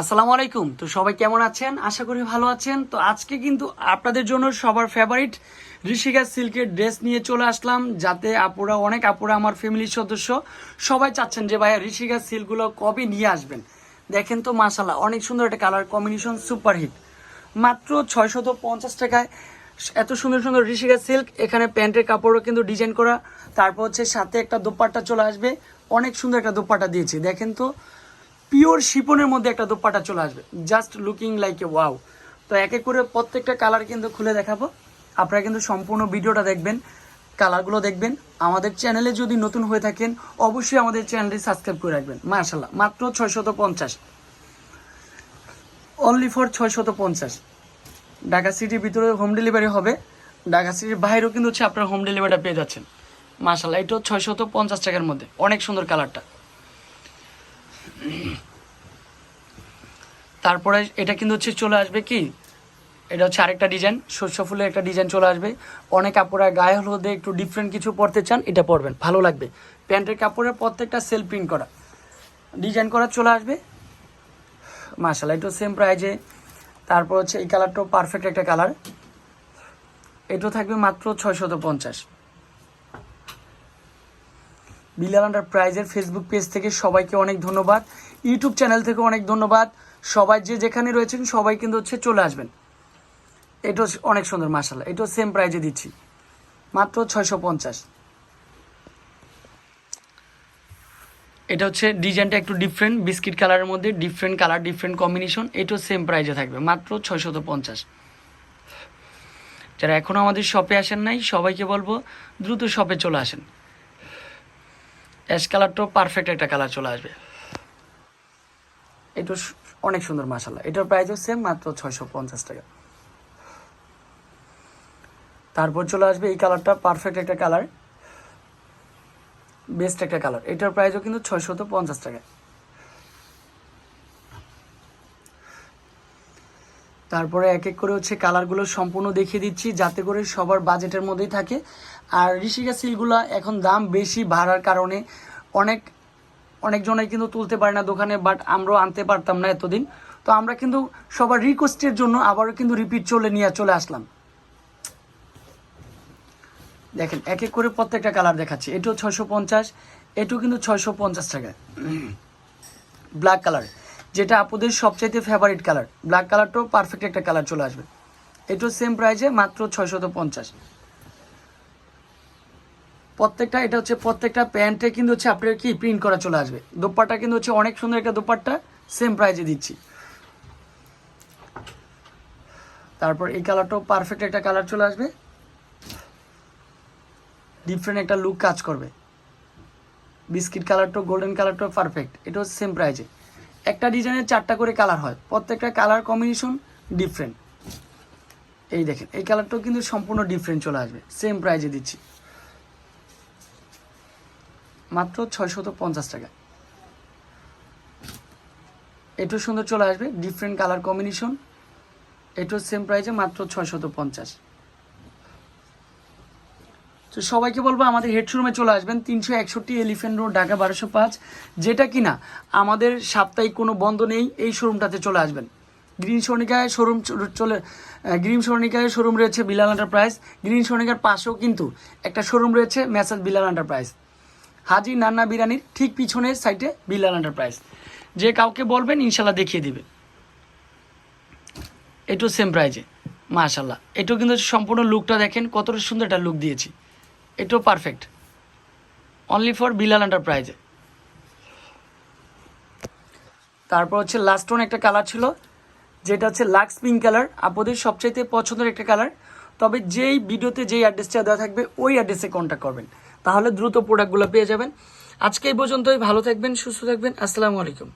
আসসালামু আলাইকুম। তো সবাই কেমন আছেন? আশা করি ভালো আছেন। তো আজকে কিন্তু আপনাদের জন্য সবার ফেভারিট ঋষিকা সিল্কের ড্রেস নিয়ে চলে আসলাম, যাতে আপুরা, অনেক আপুরা আমার ফ্যামিলির সদস্য সবাই চাচ্ছেন যে ভাইয়া ঋষিকা সিল্কগুলো কবে নিয়ে আসবেন। দেখেন তো মাসাল্লাহ অনেক সুন্দর একটা কালার কম্বিনেশন সুপার হিট মাত্র ছয়শত পঞ্চাশ টাকায় এত সুন্দর সুন্দর ঋষিকা সিল্ক, এখানে প্যান্টের কাপড়ও কিন্তু ডিজাইন করা। তারপর হচ্ছে সাথে একটা দোপাট্টা চলে আসবে। অনেক সুন্দর একটা দোপাট্টা দিয়েছি। দেখেন তো পিওর শিপনের মধ্যে একটা দোপাট্টা চলে আসবে। Just looking like a wow তো এক এক করে প্রত্যেকটা কালার কিন্তু খুলে দেখাবো। আপনারা কিন্তু সম্পূর্ণ ভিডিওটা দেখবেন কালারগুলো দেখবেন। আমাদের চ্যানেলে যদি নতুন হয়ে থাকেন, অবশ্যই আমাদের চ্যানেলটি সাবস্ক্রাইব করে রাখবেন। মার্শাল্লাহ মাত্র ছয়শত পঞ্চাশ। অনলি ফর ছয়শত পঞ্চাশ। ঢাকা সিটির ভিতরে হোম ডেলিভারি হবে। ঢাকা সিটির বাইরেও কিন্তু হচ্ছে আপনারা হোম ডেলিভারিটা পেয়ে যাচ্ছেন। মার্শাল্লাহ এটাও ছয়শত পঞ্চাশ টাকার মধ্যে। অনেক সুন্দর কালারটা তারপরে এটা কিন্তু হচ্ছে চলে আসবে কি? এটা হচ্ছে আরেকটা ডিজাইন শস্য ফুলের একটা ডিজাইন চলে আসবে। অনেক কাপড়ের গায়ে হলুদে একটু ডিফারেন্ট কিছু পরতে চান, এটা পরবেন, ভালো লাগবে। প্যান্টের কাপড়ের প্রত্যেকটা সেল প্রিন্ট করা। ডিজাইন করা চলে আসবে। মার্শাল এটাও সেম প্রাইজে তারপর হচ্ছে এই কালারটাও পারফেক্ট একটা কালার এটাও থাকবে মাত্র ছয়শত পঞ্চাশ। বিলাল প্রাইজের ফেসবুক পেজ থেকে সবাইকে অনেক ধন্যবাদ। ইউটিউব চ্যানেল থেকে অনেক ধন্যবাদ। সবাই যে যেখানে রয়েছেন, সবাই কিন্তু হচ্ছে চলে আসবেন। এটাও অনেক সুন্দর মাসাল্লাহ এটাও সেম প্রাইজে দিচ্ছি। মাত্র ছয়শো পঞ্চাশ। এটা হচ্ছে ডিজাইনটা একটু ডিফারেন্ট বিস্কিট কালারের মধ্যে ডিফারেন্ট কালার ডিফারেন্ট কম্বিনেশন এটাও সেম প্রাইজে থাকবে। মাত্র ছয়শত পঞ্চাশ। যারা এখনও আমাদের শপে আসেন নাই, সবাইকে বলব দ্রুত শপে চলে আসেন। অ্যাশ কালারটাও পারফেক্ট একটা কালার চলে আসবে। এটা অনেক সুন্দর মাসাল্লাহ এটার প্রাইসও সেম মাত্র ছয়শো পঞ্চাশ টাকা। তারপর চলে আসবে এই কালারটা পারফেক্ট একটা কালার বেস্ট একটা কালার এটার প্রাইসও কিন্তু ছয়শত পঞ্চাশ টাকা। তারপরে এক এক করে হচ্ছে কালারগুলো সম্পূর্ণ দেখিয়ে দিচ্ছি, যাতে করে সবার বাজেটের মধ্যেই থাকে। আর ঋষিকা সিলগুলো এখন দাম বেশি বাড়ার কারণে অনেক অনেকজনে কিন্তু তুলতে পারে না দোকানে বাট আমরাও আনতে পারতাম না এতদিন। তো আমরা কিন্তু সবার রিকোয়েস্টের জন্য আবারও কিন্তু রিপিট চলে নিয়ে চলে আসলাম। দেখেন, এক এক করে প্রত্যেকটা কালার দেখাচ্ছি। এটাও ছয়শো পঞ্চাশ, এটাও কিন্তু ছয়শো পঞ্চাশ টাকা ব্ল্যাক কালার যেটা আপুদের সবচাইতে ফেভারিট কালার ব্ল্যাক কালারটাও পারফেক্ট একটা কালার চলে আসবে। এটাও সেম প্রাইজে মাত্র ছয়শত পঞ্চাশ। প্রত্যেকটা, এটা হচ্ছে প্রত্যেকটা প্যান্টে কিন্তু হচ্ছে আপনার কি প্রিন্ট করা চলে আসবে। দোপাট্টা কিন্তু হচ্ছে অনেক সুন্দর একটা দোপাট্টা সেম প্রাইজে দিচ্ছি। তারপর এই কালারটাও পারফেক্ট একটা কালার চলে আসবে। ডিফারেন্ট একটা লুক কাজ করবে। বিস্কিট কালারটাও গোল্ডেন কালারটাও পারফেক্ট এটাও সেম প্রাইজে একটা ডিজাইনের চারটা করে কালার হয়। প্রত্যেকটা কালার কম্বিনেশন ডিফারেন্ট এই দেখেন, এই কালারটাও কিন্তু সম্পূর্ণ ডিফারেন্ট চলে আসবে। সেম প্রাইজে দিচ্ছি। মাত্র ছয়শত পঞ্চাশ টাকা। এটাও সুন্দর চলে আসবে ডিফারেন্ট কালার কম্বিনেশন। এটাও সেম প্রাইজে মাত্র ছয়শত পঞ্চাশ। তো সবাইকে বলব আমাদের হেড শোরুমে চলে আসবেন। তিনশো একষট্টি এলিফেন্ট রোড ঢাকা বারোশো পাঁচ। যেটা কিনা আমাদের সাপ্তাহিক কোনো বন্ধ নেই, এই শোরুমটাতে চলে আসবেন। গ্রিন সর্ণিকায় শোরুম চলে গ্রিন সর্ণিকায় শোরুম রয়েছে বিলাল এন্টারপ্রাইজ গ্রিন সর্ণিকার পাশেও কিন্তু একটা শোরুম রয়েছে ম্যাসাজ বিলাল এন্টারপ্রাইজ হাজি নান্না বিরানির ঠিক পিছনের সাইটে বিলাল এন্টারপ্রাইজ যে কাউকে বলবেন, ইনশাল্লাহ দেখিয়ে দিবে। এটাও সেম প্রাইজে মাশাল্লাহ। এটু কিন্তু সম্পূর্ণ লুকটা দেখেন, কতটা সুন্দর একটা লুক দিয়েছি। এটাও পারফেক্ট অনলি ফর বিলাল এন্টারপ্রাইজে তারপর হচ্ছে লাস্ট ওয়ান একটা কালার ছিল, যেটা হচ্ছে লাক্স পিঙ্ক কালার আপনাদের সবচাইতে পছন্দের একটা কালার তবে যেই ভিডিওতে যেই অ্যাড্রেসটা দেওয়া থাকবে, ওই অ্যাড্রেসে কন্ট্যাক্ট করবেন। তাহলে দ্রুত প্রোডাক্টগুলো পেয়ে যাবেন। আজকে এই পর্যন্তই, ভালো থাকবেন, সুস্থ থাকবেন, আসসালামু আলাইকুম।